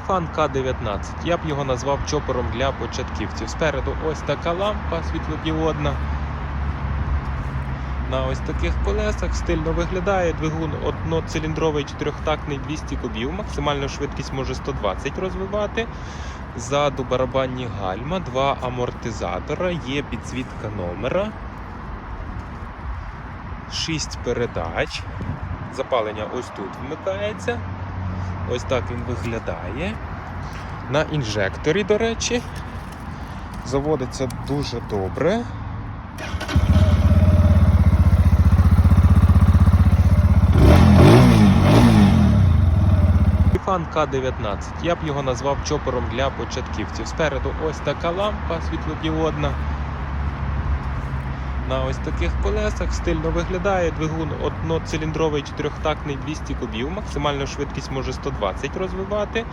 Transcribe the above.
Фан К-19. Я б його назвав чопором для початківців. Спереду ось така лампа світлодіодна. На ось таких колесах стильно виглядає двигун одноциліндровий чотирьохтактний 200 кубів. Максимальну швидкість може 120 розвивати. Ззаду барабанні гальма, два амортизатора, є підсвітка номера, 6 передач. Запалення ось тут вмикається. Ось так він виглядає. На інжекторі, до речі, заводиться дуже добре. Фан К-19. Я б його назвав чопором для початківців. Спереду ось така лампа світлодіодна. На ось таких колесах стильно виглядає двигун одноциліндровий чотирьохтактний 200 кубів. Максимальну швидкість може 120 розвивати.